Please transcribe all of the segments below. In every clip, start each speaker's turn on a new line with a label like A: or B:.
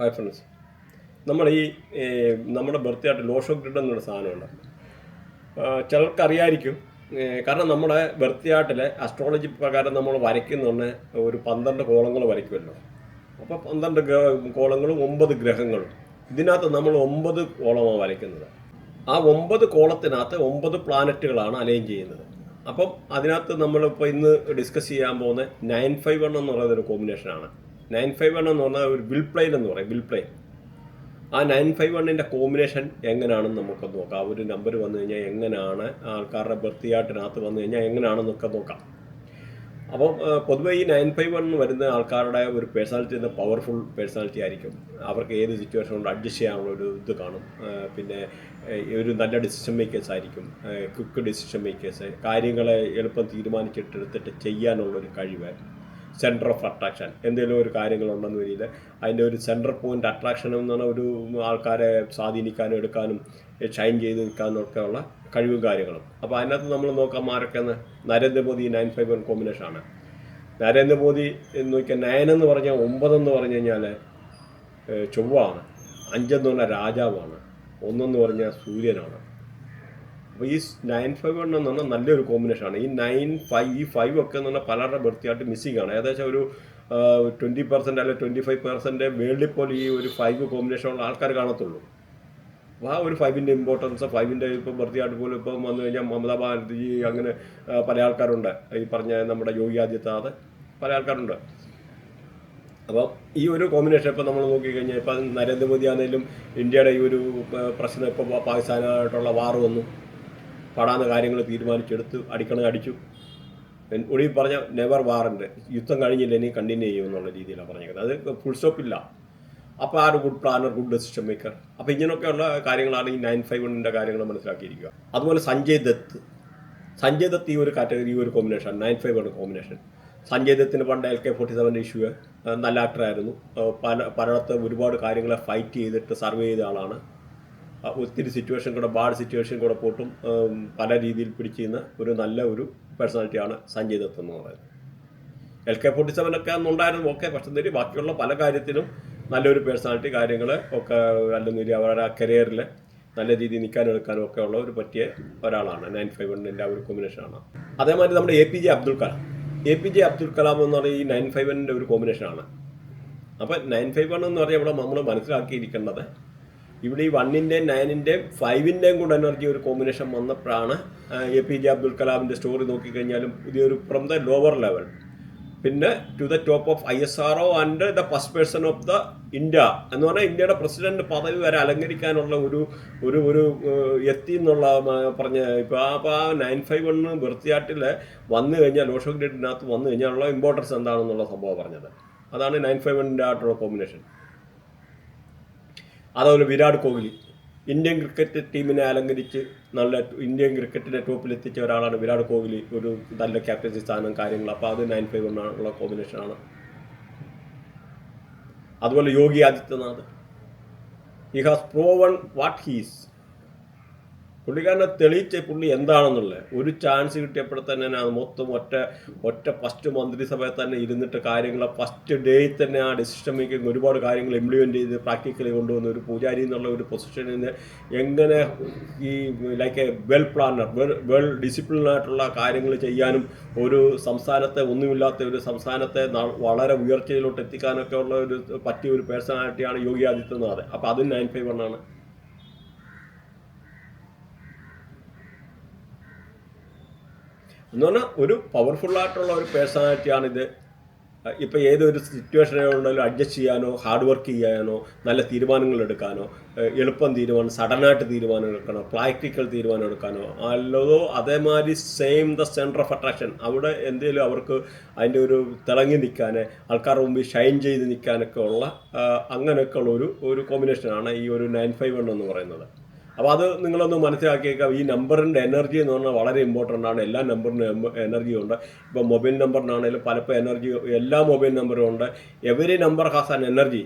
A: Hi friends. നമ്മൾ ഈ നമ്മുടെ ബർത്ത്ഡേയായിട്ട് ലോഷോ ഗ്രിഡ് എന്നൊരു സാധനമുണ്ട്. ചിലർക്കറിയായിരിക്കും കാരണം നമ്മുടെ ബർത്ത് ആർട്ടിലെ അസ്ട്രോളജി പ്രകാരം നമ്മൾ വരയ്ക്കുന്നുണ്ട് ഒരു പന്ത്രണ്ട് കോളങ്ങൾ വരയ്ക്കുമല്ലോ. അപ്പോൾ പന്ത്രണ്ട് കോളങ്ങളും ഒമ്പത് ഗ്രഹങ്ങളും. ഇതിനകത്ത് നമ്മൾ ഒമ്പത് കോളമാണ് വരയ്ക്കുന്നത്. ആ ഒമ്പത് കോളത്തിനകത്ത് ഒമ്പത് പ്ലാനറ്റുകളാണ് അലൈൻ ചെയ്യുന്നത്. അപ്പം അതിനകത്ത് നമ്മളിപ്പോൾ ഇന്ന് ഡിസ്കസ് ചെയ്യാൻ പോകുന്ന നയൻ ഫൈവ് വൺ എന്ന് കോമ്പിനേഷനാണ് നയൻ ഫൈവ് വൺ എന്ന് പറഞ്ഞാൽ ഒരു ബിൽ പ്ലെയിൻ എന്ന് പറയും ബിൽ പ്ലെയിൻ ആ നയൻ ഫൈവ് വണ്ണിന്റെ കോമ്പിനേഷൻ എങ്ങനെയാണെന്ന് നമുക്കൊന്ന് നോക്കാം. ആ ഒരു നമ്പർ വന്നു കഴിഞ്ഞാൽ എങ്ങനെയാണ് ആൾക്കാരുടെ ബർത്തിയാട്ടിനകത്ത് വന്നു കഴിഞ്ഞാൽ എങ്ങനെയാണെന്നൊക്കെ നോക്കാം. അപ്പം പൊതുവേ ഈ നയൻ ഫൈവ് വൺ വരുന്ന ആൾക്കാരുടെ ഒരു പേഴ്സണാലിറ്റി പവർഫുൾ പേഴ്സണാലിറ്റി ആയിരിക്കും. അവർക്ക് ഏത് സിറ്റുവേഷൻ കൊണ്ട് അഡ്ജസ്റ്റ് ചെയ്യാനുള്ള ഒരു ഇത് കാണും. പിന്നെ ഒരു നല്ല ഡിസിഷൻ മേക്കേഴ്സ് ആയിരിക്കും. ക്വിക്ക് ഡിസിഷൻ മേക്കേഴ്സ് കാര്യങ്ങളെ എളുപ്പം തീരുമാനിച്ചിട്ടെടുത്തിട്ട് ചെയ്യാനുള്ളൊരു കഴിവ്. സെന്റർ ഓഫ് അട്രാക്ഷൻ എന്തെങ്കിലും ഒരു കാര്യങ്ങളുണ്ടെന്ന് വരിയിൽ അതിന്റെ ഒരു സെന്റർ പോയിന്റ് അട്രാക്ഷൻ എന്ന് പറഞ്ഞാൽ ഒരു ആൾക്കാരെ സ്വാധീനിക്കാനും എടുക്കാനും ഷൈൻ ചെയ്ത് നിൽക്കാനും ഒക്കെ ഉള്ള കഴിവും കാര്യങ്ങളും. അപ്പോൾ അതിനകത്ത് നമ്മൾ നോക്കാം ആരൊക്കെ Narendra Modi nine five one combination ആണ്. നരേന്ദ്രമോദി എന്ന് നോക്കിയാൽ നയൻ എന്ന് പറഞ്ഞാൽ ഒമ്പതെന്ന് പറഞ്ഞു കഴിഞ്ഞാൽ ചൊവ്വാണ് അഞ്ചെന്ന് പറഞ്ഞാൽ രാജാവാണ്. ഒന്നെന്ന് പറഞ്ഞാൽ സൂര്യനാണ്. ഈ നയൻ ഫൈവ് വൺ എന്ന് പറഞ്ഞാൽ നല്ലൊരു കോമ്പിനേഷനാണ് ഈ നയൻ ഫൈവ് ഈ ഫൈവ് ഒക്കെ എന്ന് പറഞ്ഞാൽ പലരുടെ ബർത്തിയായിട്ട് മിസ്സിംഗ് ആണ്. ഏകദേശം ഒരു ട്വന്റി പെർസെന്റ് അല്ലെങ്കിൽ ട്വന്റി ഫൈവ് പെർസെന്റ് വേൾഡിൽ പോലും ഈ ഒരു ഫൈവ് കോമ്പിനേഷനുള്ള ആൾക്കാർ കാണത്തുള്ളൂ. ആ ഒരു ഫൈവിന്റെ ഇമ്പോർട്ടൻസ് ഫൈവിന്റെ ഇപ്പോൾ ബർത്തിയായിട്ട് പോലും ഇപ്പം വന്നു കഴിഞ്ഞാൽ മമതാ ബാനർജി അങ്ങനെ പല ആൾക്കാരുണ്ട്. ഈ പറഞ്ഞ നമ്മുടെ യോഗി ആദിത്യനാഥ് പല ആൾക്കാരുണ്ട്. അപ്പം ഈ ഒരു കോമ്പിനേഷൻ ഇപ്പോൾ നമ്മൾ നോക്കിക്കഴിഞ്ഞാൽ ഇപ്പം നരേന്ദ്രമോദി ആണെങ്കിലും ഇന്ത്യയുടെ ഈ ഒരു പ്രശ്നം ഇപ്പോൾ പാകിസ്ഥാനായിട്ടുള്ള വാർ വന്നു. പടാന്ന കാര്യങ്ങൾ തീരുമാനിച്ചെടുത്ത് അടിക്കണത് അടിച്ചു. ഒടുവിൽ പറഞ്ഞ നെവർ വാറണ്ട് യുദ്ധം കഴിഞ്ഞില്ല ഇനി കണ്ടിന്യൂ ചെയ്യും എന്നുള്ള രീതിയിലാണ് പറഞ്ഞേക്കുന്നത്. അത് ഫുൾ സ്റ്റോപ്പ് ഇല്ല. അപ്പോൾ ആ ഒരു good planner good decision maker അപ്പോൾ ഇങ്ങനെയൊക്കെയുള്ള കാര്യങ്ങളാണ് ഈ നയൻ ഫൈവ് വണ്ണിന്റെ കാര്യങ്ങൾ മനസ്സിലാക്കിയിരിക്കുക. അതുപോലെ സഞ്ജയ് ദത്ത്. സഞ്ജയ് ദത്ത് ഈ ഒരു കാറ്റഗറി ഈ ഒരു combination nine five one combination Sanjay ദത്തിന് പണ്ട് എൽ കെ ഫോർട്ടി സെവന്റെ ഇഷ്യൂ നല്ല ആക്ടറായിരുന്നു പല പലയിടത്ത് ഒരുപാട് കാര്യങ്ങളെ ഫൈറ്റ് ചെയ്തിട്ട് സർവേ ചെയ്ത ആളാണ്. ഒത്തിരി സിറ്റുവേഷൻ കൂടെ ബാഡ് സിറ്റുവേഷൻ കൂടെ പോട്ടും പല രീതിയിൽ പിടിച്ചിരുന്ന ഒരു നല്ല ഒരു പേഴ്സണാലിറ്റിയാണ് സഞ്ജയ് ദത്ത് എന്ന് പറയുന്നത്. എൽ കെ ഫോർട്ടി സെവൻ ഒക്കെ അന്നുണ്ടായിരുന്നു ഓക്കെ പക്ഷെ നേരി ബാക്കിയുള്ള പല കാര്യത്തിലും നല്ലൊരു പേഴ്സണാലിറ്റി കാര്യങ്ങൾ ഒക്കെ അല്ലെങ്കിൽ അവരുടെ കരിയറിൽ നല്ല രീതിയിൽ നിൽക്കാനും എടുക്കാനും ഒക്കെ ഉള്ള ഒരു പറ്റിയ ഒരാളാണ്. നയൻ ഫൈവ് വണ്ണിന്റെ ആ ഒരു കോമ്പിനേഷനാണ് അതേമാതിരി നമ്മുടെ A P J Abdul Kalam A P J Abdul Kalam എന്ന് പറയുന്ന ഈ നയൻ ഫൈവ് വണ്ണിന്റെ ഒരു കോമ്പിനേഷനാണ് അപ്പോൾ നയൻ ഫൈവ് വൺ എന്ന് പറഞ്ഞാൽ ഇവിടെ നമ്മൾ മനസ്സിലാക്കിയിരിക്കേണ്ടത് ഇവിടെ ഈ വണ്ണിന്റെയും നയനിന്റെയും ഫൈവിന്റെയും കൂടെ എനർജി ഒരു കോമ്പിനേഷൻ വന്നപ്പോഴാണ് എ പി ജെ അബ്ദുൽ കലാമിന്റെ സ്റ്റോറി നോക്കിക്കഴിഞ്ഞാലും പുതിയൊരു ഫ്രം ദ ലോവർ ലെവൽ പിന്നെ to the top of I S R O and the first person of the India എന്ന് പറഞ്ഞാൽ ഇന്ത്യയുടെ പ്രസിഡന്റ് പദവി വരെ അലങ്കരിക്കാനുള്ള ഒരു ഒരു ഒരു എത്തി എന്നുള്ള പറഞ്ഞ ഇപ്പോൾ ആ അപ്പോൾ ആ നയൻ ഫൈവ് വണ്ണ് ബർത്തിയാട്ടിൽ വന്നു കഴിഞ്ഞാൽ ലോഷോ ഗ്രേഡിനകത്ത് വന്നു കഴിഞ്ഞാലുള്ള ഇമ്പോർട്ടൻസ് എന്താണെന്നുള്ള സംഭവം പറഞ്ഞത്. അതാണ് നയൻ ഫൈവ് വണ്ണിന്റെ ആയിട്ടുള്ള കോമ്പിനേഷൻ അതുപോലെ വിരാട് കോഹ്ലി. ഇന്ത്യൻ ക്രിക്കറ്റ് ടീമിനെ അലങ്കരിച്ച് നല്ല ഇന്ത്യൻ ക്രിക്കറ്റിന്റെ ടോപ്പിലെത്തിച്ച ഒരാളാണ് വിരാട് കോഹ്ലി. ഒരു നല്ല ക്യാപ്റ്റൻസി സ്ഥാനം കാര്യങ്ങൾ. അപ്പോൾ അത് നയൻ ഫൈവ് ഉള്ള കോമ്പിനേഷനാണ് അതുപോലെ Yogi Adityanath. He has proven what he's പുള്ളിക്കാരനെ തെളിയിച്ച പുള്ളി എന്താണെന്നുള്ളത് ഒരു ചാൻസ് കിട്ടിയപ്പോൾ തന്നെ അത് മൊത്തം ഒറ്റ ഒറ്റ ഫസ്റ്റ് മന്ത്രിസഭയിൽ തന്നെ ഇരുന്നിട്ട് കാര്യങ്ങൾ ഫസ്റ്റ് ഡേയിൽ തന്നെ ആ ഡിസിഷൻ മേക്കിംഗ് ഒരുപാട് കാര്യങ്ങൾ ഇംപ്ലിമെന്റ് ചെയ്ത് പ്രാക്ടിക്കലി കൊണ്ടുവന്ന ഒരു പൂജാരി എന്നുള്ള ഒരു പൊസിഷനിൽ നിന്ന് എങ്ങനെ ഈ like a well planner well well ഡിസിപ്ലിനായിട്ടുള്ള കാര്യങ്ങൾ ചെയ്യാനും ഒരു സംസ്ഥാനത്തെ ഒന്നുമില്ലാത്ത ഒരു സംസ്ഥാനത്തെ വളരെ ഉയർച്ചയിലോട്ട് എത്തിക്കാനൊക്കെ ഉള്ള ഒരു പറ്റിയ ഒരു പേഴ്സണാലിറ്റിയാണ് യോഗി ആദിത്യനാഥ്. അപ്പോൾ അതും നയൻ ഫൈവ് വണ്ണാണ് എന്ന് പറഞ്ഞാൽ ഒരു പവർഫുൾ ആയിട്ടുള്ള ഒരു പേഴ്സണാലിറ്റിയാണ് ഇത്. ഇപ്പോൾ ഏതൊരു സിറ്റുവേഷനുണ്ടെങ്കിലും അഡ്ജസ്റ്റ് ചെയ്യാനോ ഹാർഡ് വർക്ക് ചെയ്യാനോ നല്ല തീരുമാനങ്ങൾ എടുക്കാനോ എളുപ്പം തീരുമാനം സഡനായിട്ട് തീരുമാനം എടുക്കണോ പ്രാക്ടിക്കൽ തീരുമാനം എടുക്കാനോ അല്ലതോ അതേമാതിരി same the centre of attraction അവിടെ എന്തെങ്കിലും അവർക്ക് അതിന്റെ ഒരു തിളങ്ങി നിൽക്കാൻ ആൾക്കാരുടെ മുമ്പിൽ ഷൈൻ ചെയ്ത് നിൽക്കാനൊക്കെ ഉള്ള അങ്ങനെയൊക്കെ ഉള്ള ഒരു ഒരു കോമ്പിനേഷനാണ് ഈ ഒരു നയൻ ഫൈവ് വൺ എന്ന് പറയുന്നത്. അപ്പോൾ അത് നിങ്ങളൊന്ന് മനസ്സിലാക്കിയേക്കാം. ഈ നമ്പറിന്റെ എനർജി എന്ന് പറഞ്ഞാൽ വളരെ ഇമ്പോർട്ടന്റ് ആണ്. എല്ലാ നമ്പറിനും എനർജി ഉണ്ട്. ഇപ്പോൾ മൊബൈൽ നമ്പറിനാണെങ്കിലും പലപ്പോൾ എനർജി എല്ലാ മൊബൈൽ നമ്പറും ഉണ്ട്. Every number has an energy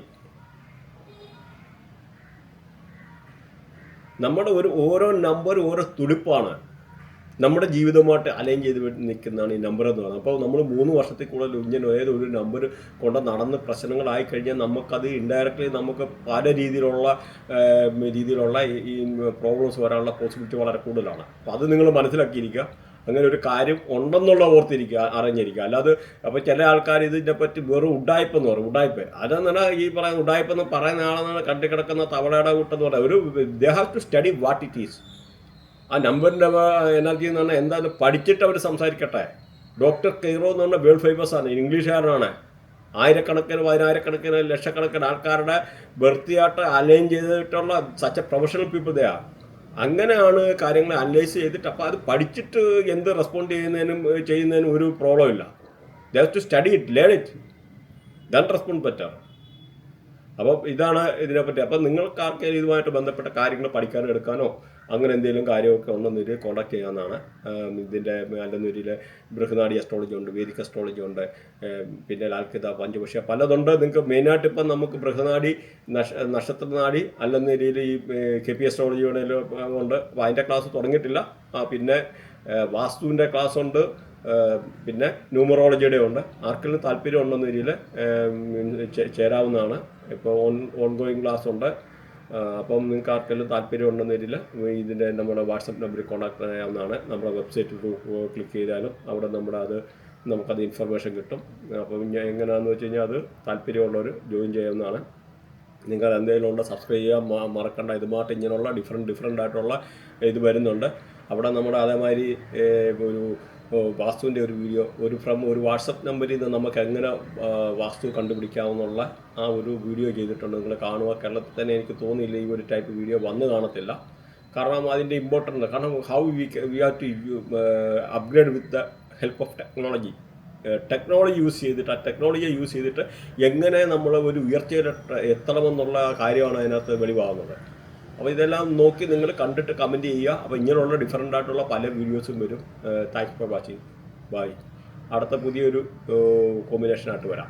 A: നമ്മുടെ ഒരു ഓരോ നമ്പർ ഓരോ തുടിപ്പാണ്. നമ്മുടെ ജീവിതമായിട്ട് അലൈൻ ചെയ്ത് നിൽക്കുന്നതാണ് ഈ നമ്പർ എന്ന് പറയുന്നത്. അപ്പോൾ നമ്മൾ മൂന്ന് വർഷത്തിൽ കൂടുതൽ ഇങ്ങനെ ഒരു നമ്പർ കൊണ്ട് നടന്ന് പ്രശ്നങ്ങളായി കഴിഞ്ഞാൽ നമുക്കത് ഇൻഡയറക്റ്റ്ലി നമുക്ക് പല രീതിയിലുള്ള രീതിയിലുള്ള ഈ- പ്രോബ്ലംസ് വരാനുള്ള പോസിബിലിറ്റി വളരെ കൂടുതലാണ്. അപ്പോൾ അത് നിങ്ങൾ മനസ്സിലാക്കിയിരിക്കുക. അങ്ങനെ ഒരു കാര്യം ഉണ്ടെന്നുള്ള ഓർത്തിരിക്കുക അറിഞ്ഞിരിക്കുക. അല്ലാതെ അപ്പോൾ ചില ആൾക്കാർ ഇതിനെ പറ്റി വെറും ഉഡായ്പ എന്ന് പറയും. ഉഡായ്പ അതെന്ന് പറഞ്ഞാൽ ഈ പറയുന്ന ഉഡായ്പ എന്ന് പറയുന്ന ആളെന്നാണ് കണ്ടു കിടക്കുന്ന തവളയുടെ കൂട്ടെന്ന് പറയുന്നത്. ഒരു they have to study what it is ആ നമ്പറിന്റെ എനർജി എന്ന് പറഞ്ഞാൽ എന്തായാലും പഠിച്ചിട്ട് അവർ സംസാരിക്കട്ടെ. ഡോക്ടർ കെയ്റോ എന്ന് പറഞ്ഞാൽ വേൾഡ് ഫേമസ് ആണ് ഇംഗ്ലീഷുകാരനാണ്. ആയിരക്കണക്കിന് പതിനായിരക്കണക്കിന് ലക്ഷക്കണക്കിന് ആൾക്കാരുടെ ബർത്തിയായിട്ട് അലൈൻ ചെയ്തിട്ടുള്ള സച്ച് എ പ്രൊഫഷണൽ പീപ്പിൾ ദയാ അങ്ങനെയാണ് കാര്യങ്ങൾ അനലൈസ് ചെയ്തിട്ട് അപ്പോൾ അത് പഠിച്ചിട്ട് എന്ത് റെസ്പോണ്ട് ചെയ്യുന്നതിനും ചെയ്യുന്നതിനും ഒരു പ്രോബ്ലം ഇല്ല. Just to study it learn it then respond better അപ്പോൾ ഇതാണ് ഇതിനെപ്പറ്റി. അപ്പം നിങ്ങൾക്ക് ആർക്കെങ്കിലും ഇതുമായിട്ട് ബന്ധപ്പെട്ട കാര്യങ്ങൾ പഠിക്കാനോ എടുക്കാനോ അങ്ങനെ എന്തെങ്കിലും കാര്യമൊക്കെ ഉണ്ടെന്നൊരു കോൺടാക്ട് ചെയ്യാവുന്നതാണ്. ഇതിന്റെ അല്ലെന്നൊരിൽ ബൃഹനാടി അസ്ട്രോളജി ഉണ്ട് വേദിക് അസ്ട്രോളജി ഉണ്ട് പിന്നെ ലാൽക്കിത പഞ്ചപക്ഷ പലതുണ്ട്. നിങ്ങൾക്ക് മെയിനായിട്ട് ഇപ്പം നമുക്ക് ബൃഹനാടി നക്ഷ നക്ഷത്രനാടി അല്ലെന്നൊരിൽ ഈ കെ പി അസ്ട്രോളജിയുടെ ഉണ്ട്. അതിന്റെ ക്ലാസ് തുടങ്ങിയിട്ടില്ല. പിന്നെ വാസ്തുവിന്റെ ക്ലാസ് ഉണ്ട്. പിന്നെ ന്യൂമറോളജിയുടെ ഉണ്ട്. ആർക്കെങ്കിലും താല്പര്യം ഉണ്ടെന്ന രീതിയിൽ ചേരാവുന്നതാണ്. ഇപ്പോൾ ഓൺ ഓൺഗോയിങ് ക്ലാസ് ഉണ്ട്. അപ്പം നിങ്ങൾക്ക് ആർക്കെങ്കിലും താല്പര്യം ഉണ്ടെന്ന് വരില്ല ഇതിന്റെ നമ്മുടെ വാട്സപ്പ് നമ്പറിൽ കോൺടാക്ട് ചെയ്യാവുന്നതാണ്. നമ്മുടെ വെബ്സൈറ്റിൽ ക്ലിക്ക് ചെയ്താലും അവിടെ നമ്മുടെ അത് നമുക്കത് ഇൻഫർമേഷൻ കിട്ടും. അപ്പം ഞാൻ എങ്ങനെയാണെന്ന് വെച്ച് കഴിഞ്ഞാൽ അത് താല്പര്യമുള്ളവർ ജോയിൻ ചെയ്യാവുന്നതാണ്. നിങ്ങൾ എന്തെങ്കിലും ഉള്ള സബ്സ്ക്രൈബ് ചെയ്യാൻ മറക്കണ്ട. ഇതുമായിട്ട് ഇങ്ങനെയുള്ള ഡിഫറെന്റ് ഡിഫറെന്റ് ആയിട്ടുള്ള ഇത് വരുന്നുണ്ട്. അവിടെ നമ്മുടെ അതേമാതിരി ഒരു വാസ്തുവിന്റെ ഒരു വീഡിയോ ഒരു ഫ്രം ഒരു വാട്സപ്പ് നമ്പറിൽ നിന്ന് നമുക്ക് എങ്ങനെ വാസ്തു കണ്ടുപിടിക്കാമെന്നുള്ള ആ ഒരു വീഡിയോ ചെയ്തിട്ടുണ്ട്. നിങ്ങൾ കാണുക. കേരളത്തിൽ തന്നെ എനിക്ക് തോന്നിയില്ല ഈ ഒരു ടൈപ്പ് വീഡിയോ വന്ന് കാണത്തില്ല. കാരണം അതിന്റെ ഇമ്പോർട്ടന്റ് കാരണം how we we have to upgrade with the help of technology technology use ചെയ്തിട്ട് ആ ടെക്നോളജിയെ യൂസ് ചെയ്തിട്ട് എങ്ങനെ നമ്മൾ ഒരു ഉയർച്ചയിൽ എത്തണമെന്നുള്ള കാര്യമാണ് അതിനകത്ത് വെളിവാകുന്നത്. അപ്പോൾ ഇതെല്ലാം നോക്കി നിങ്ങൾ കണ്ടിട്ട് കമന്റ് ചെയ്യുക. അപ്പോൾ ഇങ്ങനെയുള്ള ഡിഫറെന്റ് ആയിട്ടുള്ള പല വീഡിയോസും വരും. താങ്ക്സ് ഫോർ വാച്ചിങ് ബൈ അടുത്ത പുതിയൊരു കോമ്പിനേഷനായിട്ട് വരാം.